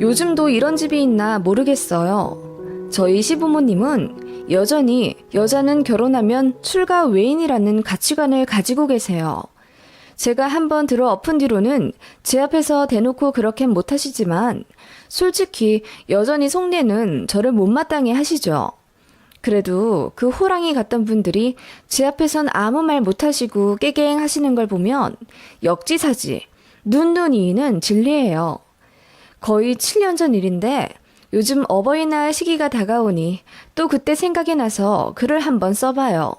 요즘도 이런 집이 있나 모르겠어요. 저희 시부모님은 여전히 여자는 결혼하면 출가 외인이라는 가치관을 가지고 계세요. 제가 한번 들어 엎은 뒤로는 제 앞에서 대놓고 그렇게 못하시지만 솔직히 여전히 속내는 저를 못마땅해 하시죠. 그래도 그 호랑이 같던 분들이 제 앞에선 아무 말 못하시고 깨갱 하시는 걸 보면 역지사지, 눈눈이는 진리예요. 거의 7년 전 일인데 요즘 어버이날 시기가 다가오니 또 그때 생각이 나서 글을 한번 써봐요.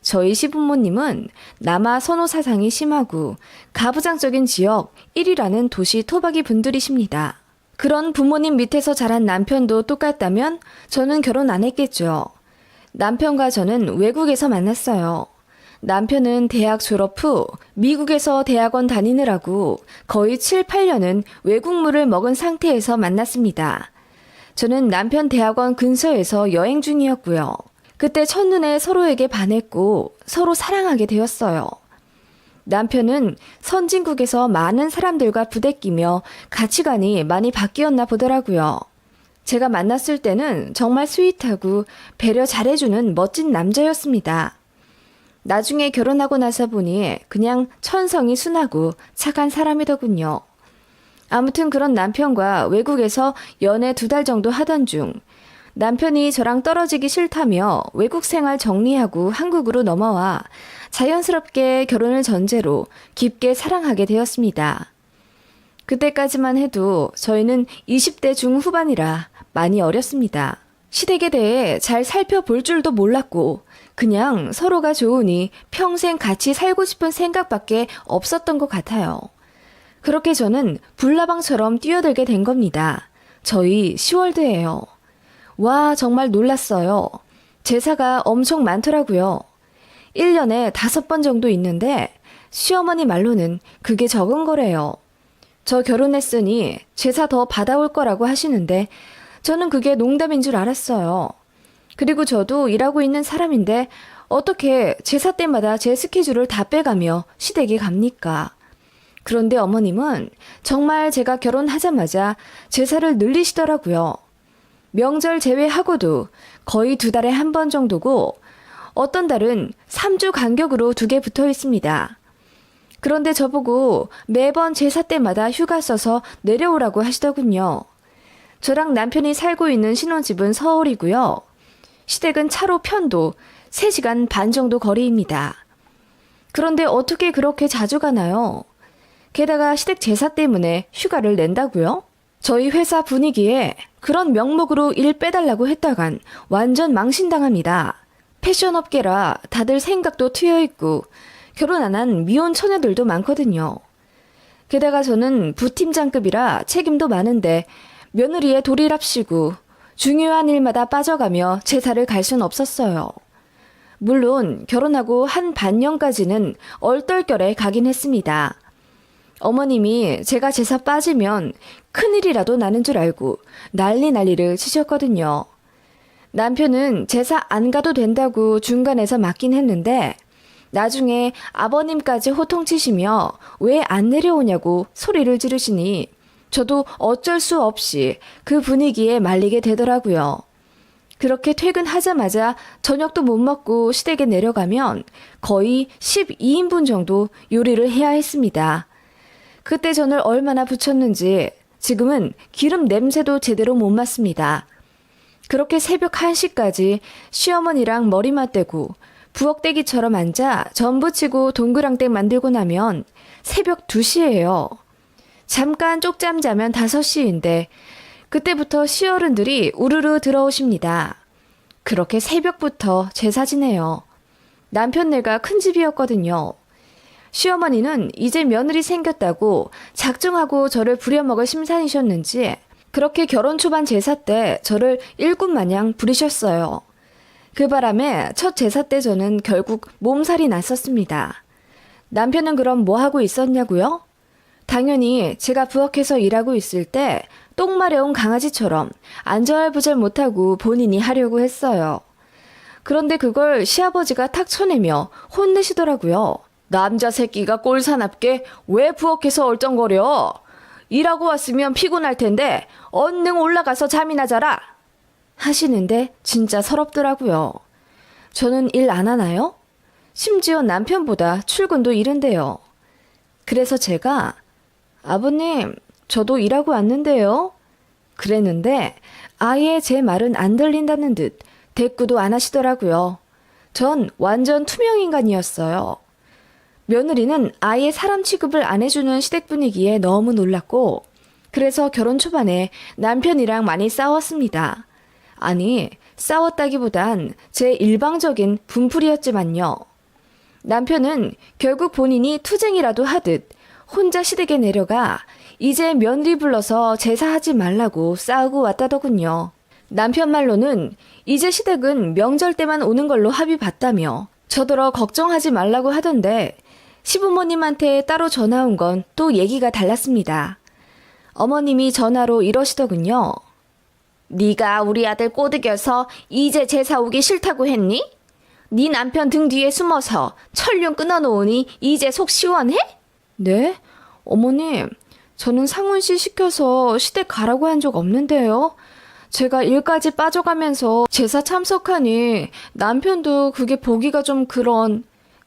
저희 시부모님은 남아 선호 사상이 심하고 가부장적인 지역 1위라는 도시 토박이 분들이십니다. 그런 부모님 밑에서 자란 남편도 똑같다면 저는 결혼 안 했겠죠. 남편과 저는 외국에서 만났어요. 남편은 대학 졸업 후 미국에서 대학원 다니느라고 거의 7, 8년은 외국물을 먹은 상태에서 만났습니다. 저는 남편 대학원 근처에서 여행 중이었고요. 그때 첫눈에 서로에게 반했고 서로 사랑하게 되었어요. 남편은 선진국에서 많은 사람들과 부대끼며 가치관이 많이 바뀌었나 보더라고요. 제가 만났을 때는 정말 스윗하고 배려 잘해주는 멋진 남자였습니다. 나중에 결혼하고 나서 보니 그냥 천성이 순하고 착한 사람이더군요. 아무튼 그런 남편과 외국에서 연애 두 달 정도 하던 중 남편이 저랑 떨어지기 싫다며 외국 생활 정리하고 한국으로 넘어와 자연스럽게 결혼을 전제로 깊게 사랑하게 되었습니다. 그때까지만 해도 저희는 20대 중후반이라 많이 어렸습니다. 시댁에 대해 잘 살펴볼 줄도 몰랐고 그냥 서로가 좋으니 평생 같이 살고 싶은 생각밖에 없었던 것 같아요. 그렇게 저는 불나방처럼 뛰어들게 된 겁니다. 저희 10월드예요. 와, 정말 놀랐어요. 제사가 엄청 많더라고요. 1년에 다섯 번 정도 있는데 시어머니 말로는 그게 적은 거래요. 저 결혼했으니 제사 더 받아올 거라고 하시는데 저는 그게 농담인 줄 알았어요. 그리고 저도 일하고 있는 사람인데 어떻게 제사 때마다 제 스케줄을 다 빼가며 시댁에 갑니까? 그런데 어머님은 정말 제가 결혼하자마자 제사를 늘리시더라고요. 명절 제외하고도 거의 두 달에 한 번 정도고 어떤 달은 3주 간격으로 두 개 붙어 있습니다. 그런데 저보고 매번 제사 때마다 휴가 써서 내려오라고 하시더군요. 저랑 남편이 살고 있는 신혼집은 서울이고요. 시댁은 차로 편도 3시간 반 정도 거리입니다. 그런데 어떻게 그렇게 자주 가나요? 게다가 시댁 제사 때문에 휴가를 낸다고요? 저희 회사 분위기에 그런 명목으로 일 빼달라고 했다간 완전 망신당합니다. 패션 업계라 다들 생각도 트여 있고 결혼 안 한 미혼 처녀들도 많거든요. 게다가 저는 부팀장급이라 책임도 많은데 며느리의 도리랍시고 중요한 일마다 빠져가며 제사를 갈 순 없었어요. 물론 결혼하고 한 반년까지는 얼떨결에 가긴 했습니다. 어머님이 제가 제사 빠지면 큰일이라도 나는 줄 알고 난리 난리를 치셨거든요. 남편은 제사 안 가도 된다고 중간에서 맞긴 했는데 나중에 아버님까지 호통치시며 왜 안 내려오냐고 소리를 지르시니 저도 어쩔 수 없이 그 분위기에 말리게 되더라고요. 그렇게 퇴근하자마자 저녁도 못 먹고 시댁에 내려가면 거의 12인분 정도 요리를 해야 했습니다. 그때 전을 얼마나 붙였는지 지금은 기름 냄새도 제대로 못 맡습니다. 그렇게 새벽 1시까지 시어머니랑 머리 맞대고 부엌대기처럼 앉아 전 부 치고 동그랑땡 만들고 나면 새벽 2시예요. 잠깐 쪽잠 자면 5시인데 그때부터 시어른들이 우르르 들어오십니다. 그렇게 새벽부터 제사 지내요. 남편네가 큰 집이었거든요. 시어머니는 이제 며느리 생겼다고 작정하고 저를 부려먹을 심산이셨는지 그렇게 결혼 초반 제사 때 저를 일꾼 마냥 부리셨어요. 그 바람에 첫 제사 때 저는 결국 몸살이 났었습니다. 남편은 그럼 뭐 하고 있었냐고요? 당연히 제가 부엌에서 일하고 있을 때 똥 마려운 강아지처럼 안절부절 못하고 본인이 하려고 했어요. 그런데 그걸 시아버지가 탁 쳐내며 혼내시더라고요. 남자 새끼가 꼴사납게 왜 부엌에서 얼쩡거려? 일하고 왔으면 피곤할 텐데 얼른 올라가서 잠이나 자라. 하시는데 진짜 서럽더라고요. 저는 일 안 하나요? 심지어 남편보다 출근도 이른데요. 그래서 제가 아버님, 저도 일하고 왔는데요. 그랬는데 아예 제 말은 안 들린다는 듯 대꾸도 안 하시더라고요. 전 완전 투명 인간이었어요. 며느리는 아예 사람 취급을 안 해주는 시댁 분위기에 너무 놀랐고, 그래서 결혼 초반에 남편이랑 많이 싸웠습니다. 아니, 싸웠다기보단 제 일방적인 분풀이였지만요. 남편은 결국 본인이 투쟁이라도 하듯 혼자 시댁에 내려가 이제 며느리 불러서 제사하지 말라고 싸우고 왔다더군요. 남편 말로는 이제 시댁은 명절 때만 오는 걸로 합의 봤다며 저더러 걱정하지 말라고 하던데 시부모님한테 따로 전화 온 건 또 얘기가 달랐습니다. 어머님이 전화로 이러시더군요. 네가 우리 아들 꼬드겨서 이제 제사 오기 싫다고 했니? 네 남편 등 뒤에 숨어서 철륜 끊어놓으니 이제 속 시원해? 네? 어머님, 저는 상훈 씨 시켜서 시댁 가라고 한 적 없는데요. 제가 일까지 빠져가면서 제사 참석하니 남편도 그게 보기가 좀 그런,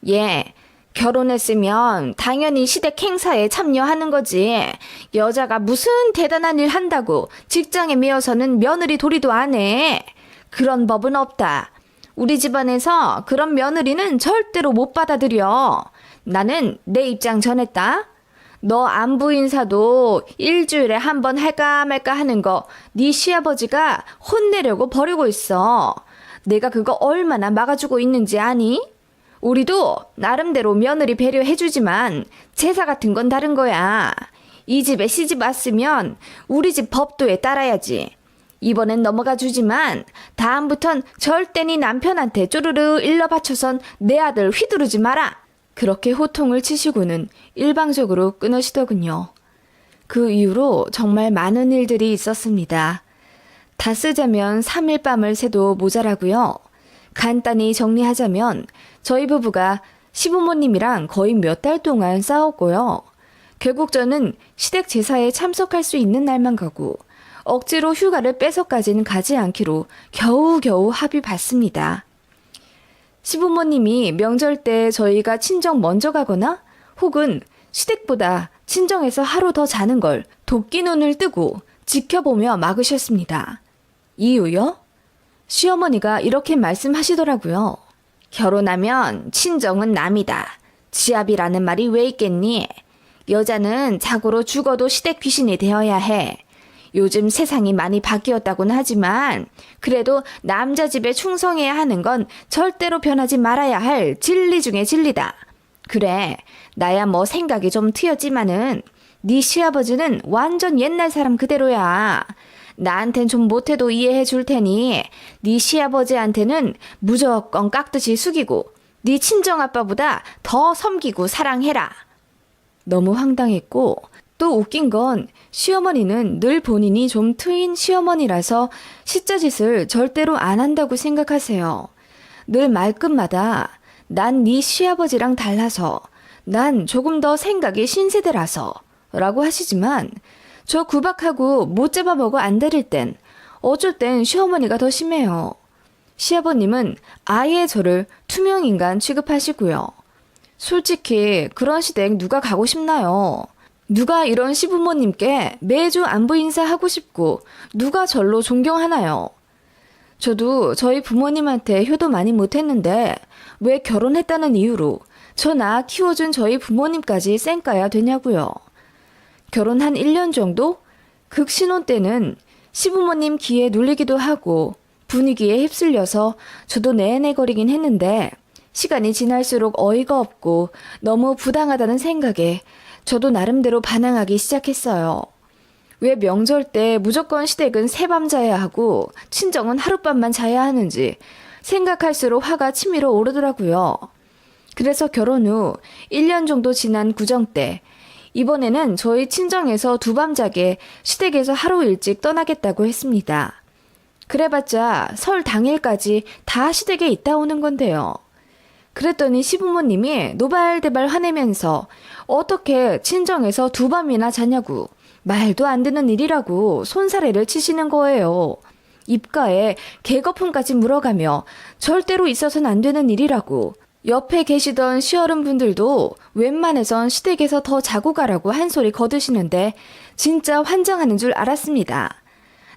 예, 결혼했으면 당연히 시댁 행사에 참여하는 거지. 여자가 무슨 대단한 일 한다고 직장에 매여서는 며느리 도리도 안 해. 그런 법은 없다. 우리 집안에서 그런 며느리는 절대로 못 받아들여. 나는 내 입장 전했다. 너 안부 인사도 일주일에 한 번 할까 말까 하는 거 네 시아버지가 혼내려고 버리고 있어. 내가 그거 얼마나 막아주고 있는지 아니? 우리도 나름대로 며느리 배려해주지만 제사 같은 건 다른 거야. 이 집에 시집 왔으면 우리 집 법도에 따라야지. 이번엔 넘어가 주지만 다음부턴 절대 네 남편한테 쪼르르 일러 바쳐선 내 아들 휘두르지 마라. 그렇게 호통을 치시고는 일방적으로 끊으시더군요. 그 이후로 정말 많은 일들이 있었습니다. 다 쓰자면 3일 밤을 새도 모자라고요. 간단히 정리하자면 저희 부부가 시부모님이랑 거의 몇 달 동안 싸웠고요. 결국 저는 시댁 제사에 참석할 수 있는 날만 가고 억지로 휴가를 뺏어까지는 가지 않기로 겨우겨우 합의 봤습니다. 시부모님이 명절 때 저희가 친정 먼저 가거나 혹은 시댁보다 친정에서 하루 더 자는 걸 도끼 눈을 뜨고 지켜보며 막으셨습니다. 이유요? 시어머니가 이렇게 말씀하시더라고요. 결혼하면 친정은 남이다. 지압이라는 말이 왜 있겠니? 여자는 자고로 죽어도 시댁 귀신이 되어야 해. 요즘 세상이 많이 바뀌었다고는 하지만 그래도 남자 집에 충성해야 하는 건 절대로 변하지 말아야 할 진리 중의 진리다. 그래, 나야 뭐 생각이 좀 트였지만은 네 시아버지는 완전 옛날 사람 그대로야. 나한텐 좀 못해도 이해해 줄 테니 네 시아버지한테는 무조건 깍듯이 숙이고 네 친정 아빠보다 더 섬기고 사랑해라. 너무 황당했고 또 웃긴 건 시어머니는 늘 본인이 좀 트인 시어머니라서 시자짓을 절대로 안 한다고 생각하세요. 늘 말끝마다 난 네 시아버지랑 달라서 난 조금 더 생각이 신세대라서 라고 하시지만 저 구박하고 못 잡아먹어 안 데릴 땐 어쩔 땐 시어머니가 더 심해요. 시아버님은 아예 저를 투명인간 취급하시고요. 솔직히 그런 시댁 누가 가고 싶나요? 누가 이런 시부모님께 매주 안부 인사하고 싶고 누가 절로 존경하나요? 저도 저희 부모님한테 효도 많이 못했는데 왜 결혼했다는 이유로 저 나 키워준 저희 부모님까지 쌩까야 되냐고요. 결혼 한 1년 정도? 극신혼 때는 시부모님 귀에 눌리기도 하고 분위기에 휩쓸려서 저도 내내거리긴 했는데 시간이 지날수록 어이가 없고 너무 부당하다는 생각에 저도 나름대로 반항하기 시작했어요. 왜 명절 때 무조건 시댁은 새밤 자야 하고 친정은 하룻밤만 자야 하는지 생각할수록 화가 치밀어 오르더라고요. 그래서 결혼 후 1년 정도 지난 구정 때 이번에는 저희 친정에서 두 밤 자게 시댁에서 하루 일찍 떠나겠다고 했습니다. 그래봤자 설 당일까지 다 시댁에 있다 오는 건데요. 그랬더니 시부모님이 노발대발 화내면서 어떻게 친정에서 두 밤이나 자냐고 말도 안 되는 일이라고 손사래를 치시는 거예요. 입가에 개거품까지 물어가며 절대로 있어서는 안 되는 일이라고 옆에 계시던 시어른 분들도 웬만해선 시댁에서 더 자고 가라고 한 소리 거드시는데 진짜 환장하는 줄 알았습니다.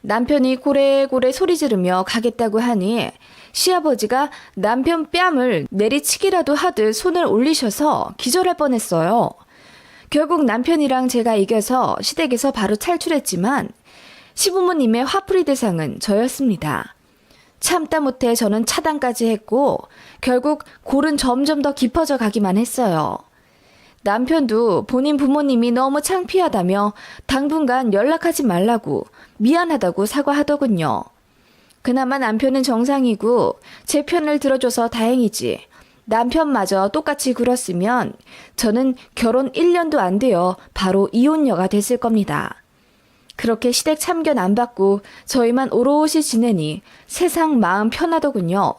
남편이 고래고래 소리 지르며 가겠다고 하니 시아버지가 남편 뺨을 내리치기라도 하듯 손을 올리셔서 기절할 뻔했어요. 결국 남편이랑 제가 이겨서 시댁에서 바로 탈출했지만 시부모님의 화풀이 대상은 저였습니다. 참다 못해 저는 차단까지 했고 결국 골은 점점 더 깊어져 가기만 했어요. 남편도 본인 부모님이 너무 창피하다며 당분간 연락하지 말라고 미안하다고 사과하더군요. 그나마 남편은 정상이고 제 편을 들어줘서 다행이지. 남편마저 똑같이 굴었으면 저는 결혼 1년도 안 되어 바로 이혼녀가 됐을 겁니다. 그렇게 시댁 참견 안 받고 저희만 오롯이 지내니 세상 마음 편하더군요.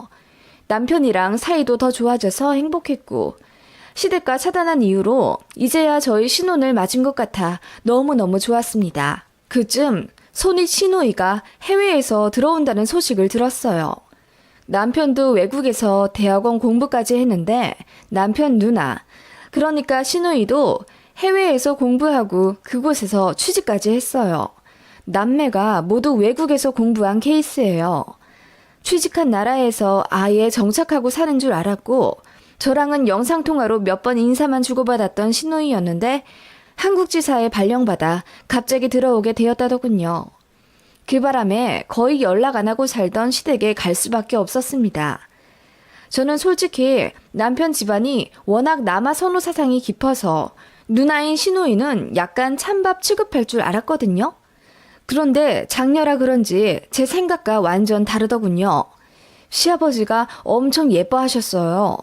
남편이랑 사이도 더 좋아져서 행복했고 시댁과 차단한 이후로 이제야 저희 신혼을 맞은 것 같아 너무너무 좋았습니다. 그쯤 손이 신호이가 해외에서 들어온다는 소식을 들었어요. 남편도 외국에서 대학원 공부까지 했는데 남편 누나, 그러니까 신우이도 해외에서 공부하고 그곳에서 취직까지 했어요. 남매가 모두 외국에서 공부한 케이스예요. 취직한 나라에서 아예 정착하고 사는 줄 알았고 저랑은 영상통화로 몇 번 인사만 주고받았던 신우이였는데 한국 지사에 발령받아 갑자기 들어오게 되었다더군요. 그 바람에 거의 연락 안 하고 살던 시댁에 갈 수밖에 없었습니다. 저는 솔직히 남편 집안이 워낙 남아 선호 사상이 깊어서 누나인 신우이는 약간 찬밥 취급할 줄 알았거든요. 그런데 장녀라 그런지 제 생각과 완전 다르더군요. 시아버지가 엄청 예뻐하셨어요.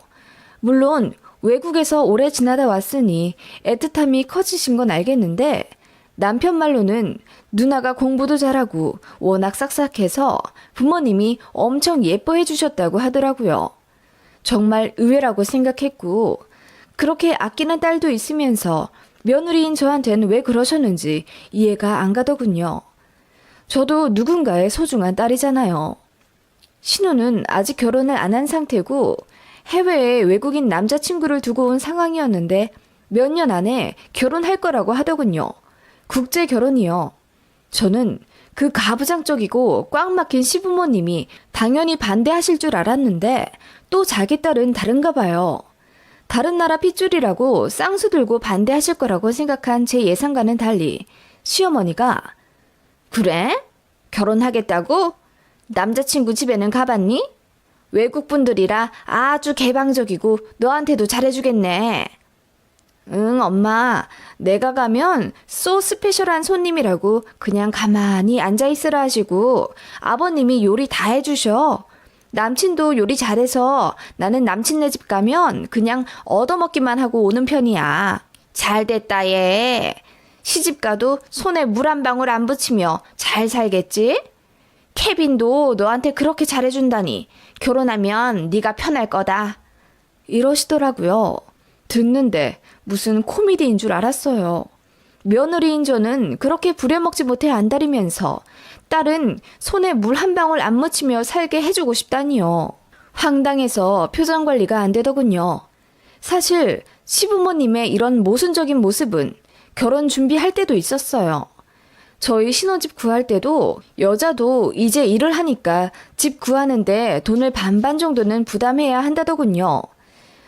물론 외국에서 오래 지나다 왔으니 애틋함이 커지신 건 알겠는데 남편 말로는 누나가 공부도 잘하고 워낙 싹싹해서 부모님이 엄청 예뻐해 주셨다고 하더라고요. 정말 의외라고 생각했고 그렇게 아끼는 딸도 있으면서 며느리인 저한테는 왜 그러셨는지 이해가 안 가더군요. 저도 누군가의 소중한 딸이잖아요. 신우는 아직 결혼을 안 한 상태고 해외에 외국인 남자친구를 두고 온 상황이었는데 몇 년 안에 결혼할 거라고 하더군요. 국제 결혼이요. 저는 그 가부장적이고 꽉 막힌 시부모님이 당연히 반대하실 줄 알았는데 또 자기 딸은 다른가 봐요. 다른 나라 핏줄이라고 쌍수 들고 반대하실 거라고 생각한 제 예상과는 달리 시어머니가 그래? 결혼하겠다고? 남자친구 집에는 가봤니? 외국 분들이라 아주 개방적이고 너한테도 잘해주겠네. 응, 엄마. 내가 가면 소 스페셜한 손님이라고 그냥 가만히 앉아있으라 하시고 아버님이 요리 다 해주셔. 남친도 요리 잘해서 나는 남친네 집 가면 그냥 얻어먹기만 하고 오는 편이야. 잘 됐다, 얘. 시집 가도 손에 물 한 방울 안 붙이며 잘 살겠지? 케빈도 너한테 그렇게 잘해준다니 결혼하면 네가 편할 거다. 이러시더라고요. 듣는데 무슨 코미디인 줄 알았어요. 며느리인 저는 그렇게 부려먹지 못해 안달이면서 딸은 손에 물 한 방울 안 묻히며 살게 해주고 싶다니요. 황당해서 표정 관리가 안 되더군요. 사실 시부모님의 이런 모순적인 모습은 결혼 준비할 때도 있었어요. 저희 신혼집 구할 때도 여자도 이제 일을 하니까 집 구하는데 돈을 반반 정도는 부담해야 한다더군요.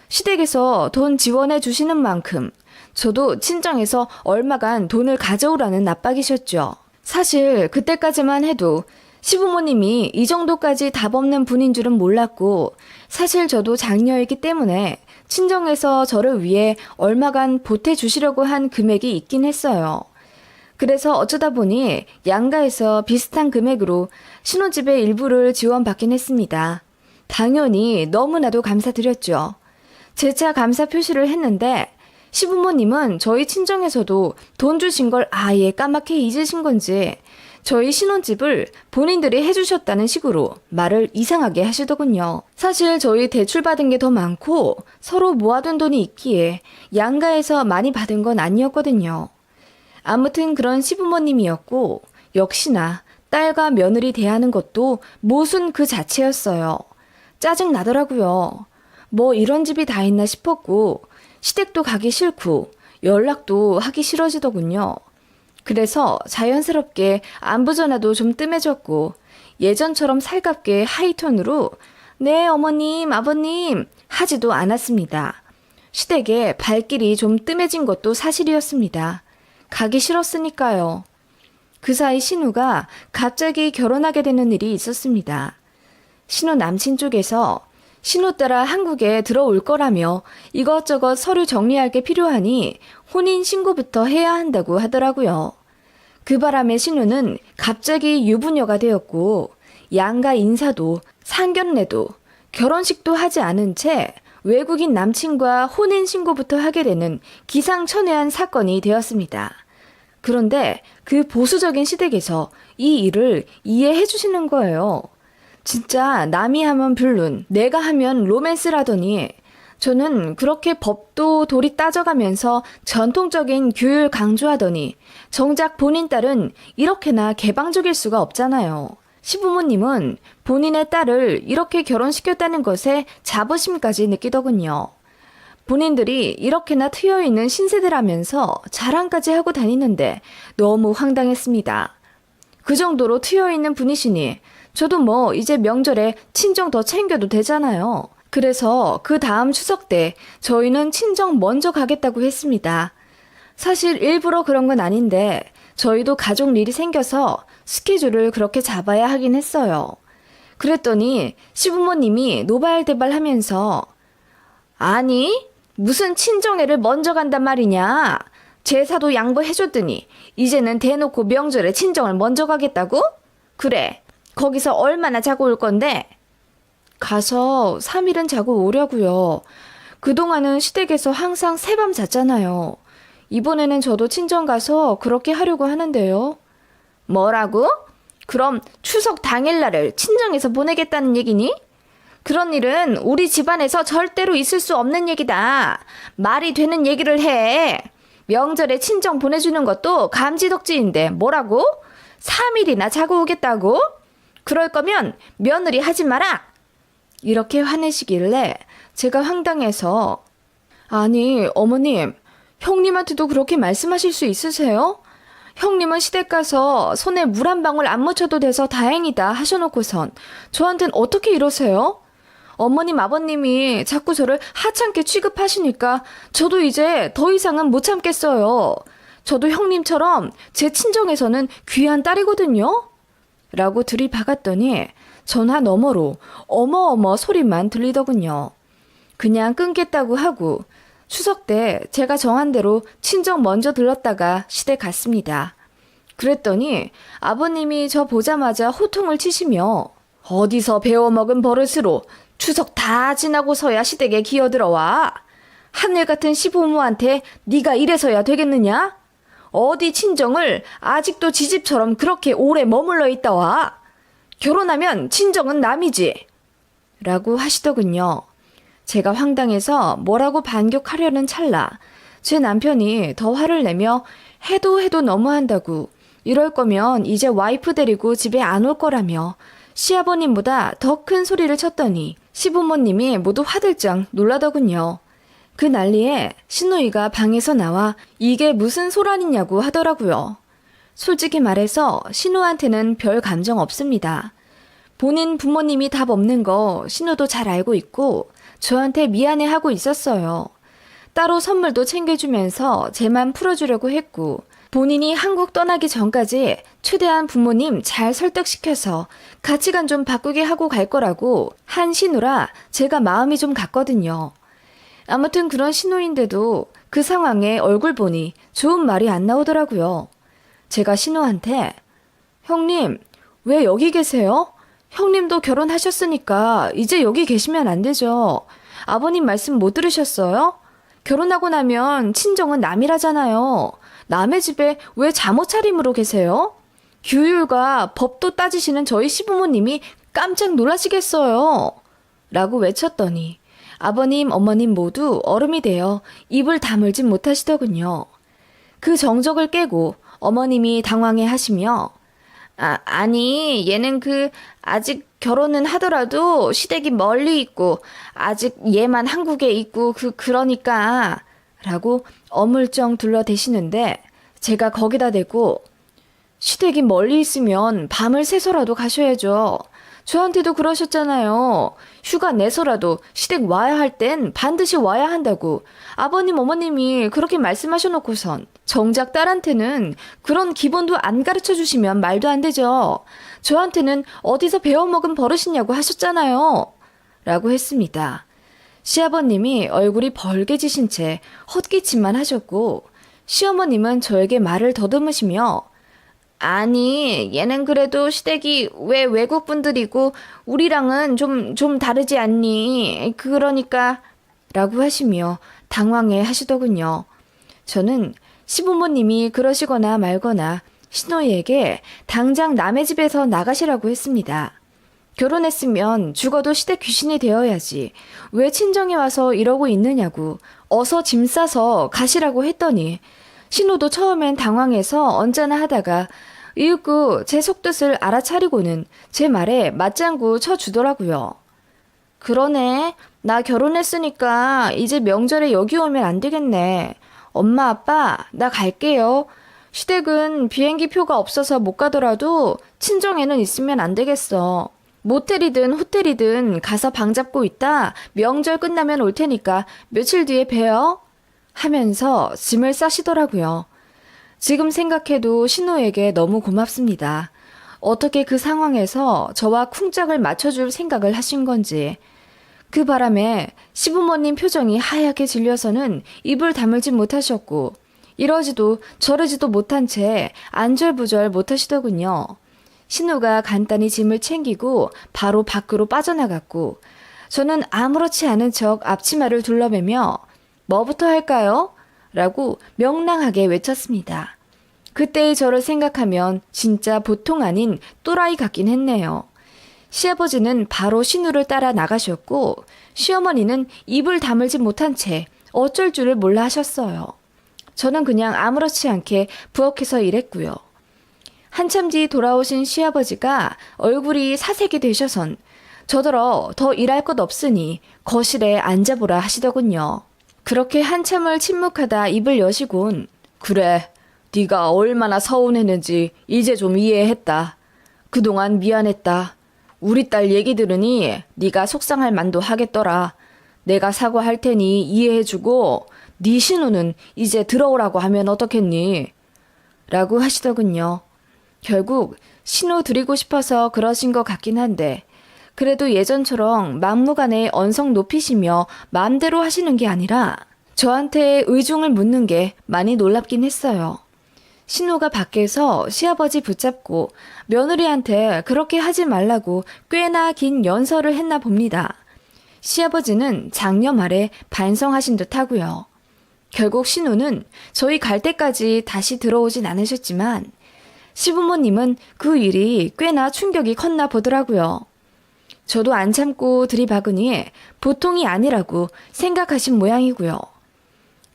시댁에서 돈 지원해 주시는 만큼 저도 친정에서 얼마간 돈을 가져오라는 압박이셨죠. 사실 그때까지만 해도 시부모님이 이 정도까지 답 없는 분인 줄은 몰랐고 사실 저도 장녀이기 때문에 친정에서 저를 위해 얼마간 보태 주시려고 한 금액이 있긴 했어요. 그래서 어쩌다 보니 양가에서 비슷한 금액으로 신혼집의 일부를 지원받긴 했습니다. 당연히 너무나도 감사드렸죠. 재차 감사 표시를 했는데 시부모님은 저희 친정에서도 돈 주신 걸 아예 까맣게 잊으신 건지 저희 신혼집을 본인들이 해주셨다는 식으로 말을 이상하게 하시더군요. 사실 저희 대출받은 게 더 많고 서로 모아둔 돈이 있기에 양가에서 많이 받은 건 아니었거든요. 아무튼 그런 시부모님이었고, 역시나 딸과 며느리 대하는 것도 모순 그 자체였어요. 짜증 나더라고요. 뭐 이런 집이 다 있나 싶었고, 시댁도 가기 싫고, 연락도 하기 싫어지더군요. 그래서 자연스럽게 안부 전화도 좀 뜸해졌고, 예전처럼 살갑게 하이톤으로, 네, 어머님, 아버님, 하지도 않았습니다. 시댁에 발길이 좀 뜸해진 것도 사실이었습니다. 가기 싫었으니까요. 그 사이 신우가 갑자기 결혼하게 되는 일이 있었습니다. 신우 남친 쪽에서 신우 따라 한국에 들어올 거라며 이것저것 서류 정리할 게 필요하니 혼인 신고부터 해야 한다고 하더라고요. 그 바람에 신우는 갑자기 유부녀가 되었고 양가 인사도 상견례도 결혼식도 하지 않은 채 외국인 남친과 혼인 신고부터 하게 되는 기상천외한 사건이 되었습니다. 그런데 그 보수적인 시댁에서 이 일을 이해해 주시는 거예요. 진짜 남이 하면 불륜, 내가 하면 로맨스라더니 저는 그렇게 법도 도리 따져가면서 전통적인 규율 강조하더니 정작 본인 딸은 이렇게나 개방적일 수가 없잖아요. 시부모님은 본인의 딸을 이렇게 결혼시켰다는 것에 자부심까지 느끼더군요. 본인들이 이렇게나 트여 있는 신세대라면서 자랑까지 하고 다니는데 너무 황당했습니다. 그 정도로 트여 있는 분이시니 저도 뭐 이제 명절에 친정 더 챙겨도 되잖아요. 그래서 그 다음 추석 때 저희는 친정 먼저 가겠다고 했습니다. 사실 일부러 그런 건 아닌데 저희도 가족 일이 생겨서 스케줄을 그렇게 잡아야 하긴 했어요. 그랬더니 시부모님이 노발대발 하면서 아니 무슨 친정애를 먼저 간단 말이냐 제사도 양보해줬더니 이제는 대놓고 명절에 친정을 먼저 가겠다고? 그래 거기서 얼마나 자고 올 건데? 가서 3일은 자고 오려고요. 그동안은 시댁에서 항상 새밤 잤잖아요. 이번에는 저도 친정 가서 그렇게 하려고 하는데요. 뭐라고? 그럼 추석 당일날을 친정에서 보내겠다는 얘기니? 그런 일은 우리 집안에서 절대로 있을 수 없는 얘기다. 말이 되는 얘기를 해. 명절에 친정 보내주는 것도 감지덕지인데 뭐라고? 3일이나 자고 오겠다고? 그럴 거면 며느리 하지 마라. 이렇게 화내시길래 제가 황당해서 아니 어머님 형님한테도 그렇게 말씀하실 수 있으세요? 형님은 시댁 가서 손에 물 한 방울 안 묻혀도 돼서 다행이다 하셔놓고선 저한텐 어떻게 이러세요? 어머님 아버님이 자꾸 저를 하찮게 취급하시니까 저도 이제 더 이상은 못 참겠어요. 저도 형님처럼 제 친정에서는 귀한 딸이거든요. 라고 들이박았더니 전화 너머로 어머어머 소리만 들리더군요. 그냥 끊겠다고 하고 추석 때 제가 정한 대로 친정 먼저 들렀다가 시댁 갔습니다. 그랬더니 아버님이 저 보자마자 호통을 치시며 어디서 배워먹은 버릇으로 추석 다 지나고서야 시댁에 기어들어와. 하늘 같은 시부모한테 네가 이래서야 되겠느냐? 어디 친정을 아직도 지집처럼 그렇게 오래 머물러 있다 와. 결혼하면 친정은 남이지. 라고 하시더군요. 제가 황당해서 뭐라고 반격하려는 찰나 제 남편이 더 화를 내며 해도 해도 너무한다고 이럴 거면 이제 와이프 데리고 집에 안 올 거라며 시아버님보다 더 큰 소리를 쳤더니 시부모님이 모두 화들짝 놀라더군요. 그 난리에 신우이가 방에서 나와 이게 무슨 소란이냐고 하더라고요. 솔직히 말해서 신우한테는 별 감정 없습니다. 본인 부모님이 답 없는 거 신우도 잘 알고 있고 저한테 미안해하고 있었어요. 따로 선물도 챙겨주면서 제만 풀어주려고 했고 본인이 한국 떠나기 전까지 최대한 부모님 잘 설득시켜서 가치관 좀 바꾸게 하고 갈 거라고 한 신우라 제가 마음이 좀 갔거든요. 아무튼 그런 신우인데도 그 상황에 얼굴 보니 좋은 말이 안 나오더라고요. 제가 신우한테 형님 왜 여기 계세요? 형님도 결혼하셨으니까 이제 여기 계시면 안 되죠. 아버님 말씀 못 들으셨어요? 결혼하고 나면 친정은 남이라잖아요. 남의 집에 왜 잠옷 차림으로 계세요? 규율과 법도 따지시는 저희 시부모님이 깜짝 놀라시겠어요. 라고 외쳤더니 아버님, 어머님 모두 얼음이 되어 입을 다물진 못하시더군요. 그 정적을 깨고 어머님이 당황해 하시며 아, 아니, 얘는 그, 아직 결혼은 하더라도 시댁이 멀리 있고, 아직 얘만 한국에 있고, 그, 그러니까, 라고 어물쩡 둘러대시는데, 제가 거기다 대고, 시댁이 멀리 있으면 밤을 새서라도 가셔야죠. 저한테도 그러셨잖아요. 휴가 내서라도 시댁 와야 할 땐 반드시 와야 한다고. 아버님, 어머님이 그렇게 말씀하셔놓고선 정작 딸한테는 그런 기본도 안 가르쳐 주시면 말도 안 되죠. 저한테는 어디서 배워먹은 버릇이냐고 하셨잖아요. 라고 했습니다. 시아버님이 얼굴이 벌개지신 채 헛기침만 하셨고, 시어머님은 저에게 말을 더듬으시며, 아니, 얘는 그래도 시댁이 왜 외국 분들이고 우리랑은 좀, 좀 다르지 않니? 그러니까, 라고 하시며 당황해 하시더군요. 저는 시부모님이 그러시거나 말거나 신호이에게 당장 남의 집에서 나가시라고 했습니다. 결혼했으면 죽어도 시댁 귀신이 되어야지. 왜 친정에 와서 이러고 있느냐고. 어서 짐 싸서 가시라고 했더니 신호도 처음엔 당황해서 언짢아 하다가 이윽고 제 속뜻을 알아차리고는 제 말에 맞장구 쳐주더라고요. 그러네. 나 결혼했으니까 이제 명절에 여기 오면 안 되겠네. 엄마, 아빠, 나 갈게요. 시댁은 비행기 표가 없어서 못 가더라도 친정에는 있으면 안 되겠어. 모텔이든 호텔이든 가서 방 잡고 있다 명절 끝나면 올 테니까 며칠 뒤에 봬요. 하면서 짐을 싸시더라고요. 지금 생각해도 신우에게 너무 고맙습니다. 어떻게 그 상황에서 저와 쿵짝을 맞춰줄 생각을 하신 건지. 그 바람에 시부모님 표정이 하얗게 질려서는 입을 다물지 못하셨고, 이러지도 저러지도 못한 채 안절부절 못하시더군요. 신우가 간단히 짐을 챙기고 바로 밖으로 빠져나갔고, 저는 아무렇지 않은 척 앞치마를 둘러매며 뭐부터 할까요? 라고 명랑하게 외쳤습니다. 그때의 저를 생각하면 진짜 보통 아닌 또라이 같긴 했네요. 시아버지는 바로 신우를 따라 나가셨고, 시어머니는 입을 다물지 못한 채 어쩔 줄을 몰라 하셨어요. 저는 그냥 아무렇지 않게 부엌에서 일했고요. 한참 뒤 돌아오신 시아버지가 얼굴이 사색이 되셔선 저더러 더 일할 것 없으니 거실에 앉아보라 하시더군요. 그렇게 한참을 침묵하다 입을 여시곤 그래 네가 얼마나 서운했는지 이제 좀 이해했다. 그동안 미안했다. 우리 딸 얘기 들으니 네가 속상할 만도 하겠더라. 내가 사과할 테니 이해해주고 네 신우는 이제 들어오라고 하면 어떻겠니? 라고 하시더군요. 결국 신호 드리고 싶어서 그러신 것 같긴 한데 그래도 예전처럼 막무가내 언성 높이시며 마음대로 하시는 게 아니라 저한테 의중을 묻는 게 많이 놀랍긴 했어요. 신우가 밖에서 시아버지 붙잡고 며느리한테 그렇게 하지 말라고 꽤나 긴 연설을 했나 봅니다. 시아버지는 장녀 말에 반성하신 듯 하고요. 결국 신우는 저희 갈 때까지 다시 들어오진 않으셨지만 시부모님은 그 일이 꽤나 충격이 컸나 보더라고요. 저도 안 참고 들이박으니 보통이 아니라고 생각하신 모양이고요.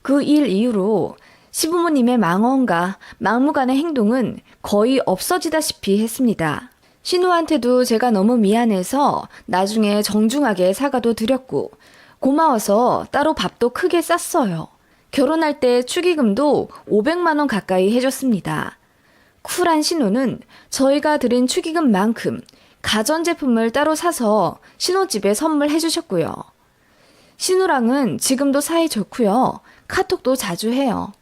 그 일 이후로 시부모님의 망언과 막무가내 행동은 거의 없어지다시피 했습니다. 신우한테도 제가 너무 미안해서 나중에 정중하게 사과도 드렸고 고마워서 따로 밥도 크게 쌌어요. 결혼할 때 축의금도 500만 원 가까이 해줬습니다. 쿨한 신우는 저희가 드린 축의금만큼 가전제품을 따로 사서 신우집에 선물해 주셨고요. 신우랑은 지금도 사이 좋고요. 카톡도 자주 해요.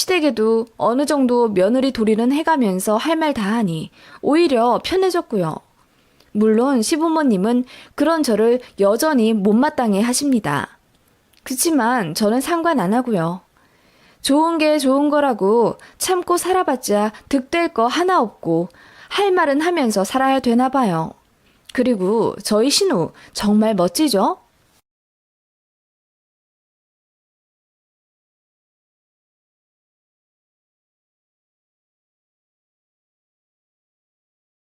시댁에도 어느 정도 며느리 도리는 해가면서 할 말 다 하니 오히려 편해졌고요. 물론 시부모님은 그런 저를 여전히 못마땅해 하십니다. 그치만 저는 상관 안 하고요. 좋은 게 좋은 거라고 참고 살아봤자 득될 거 하나 없고 할 말은 하면서 살아야 되나 봐요. 그리고 저희 신우 정말 멋지죠?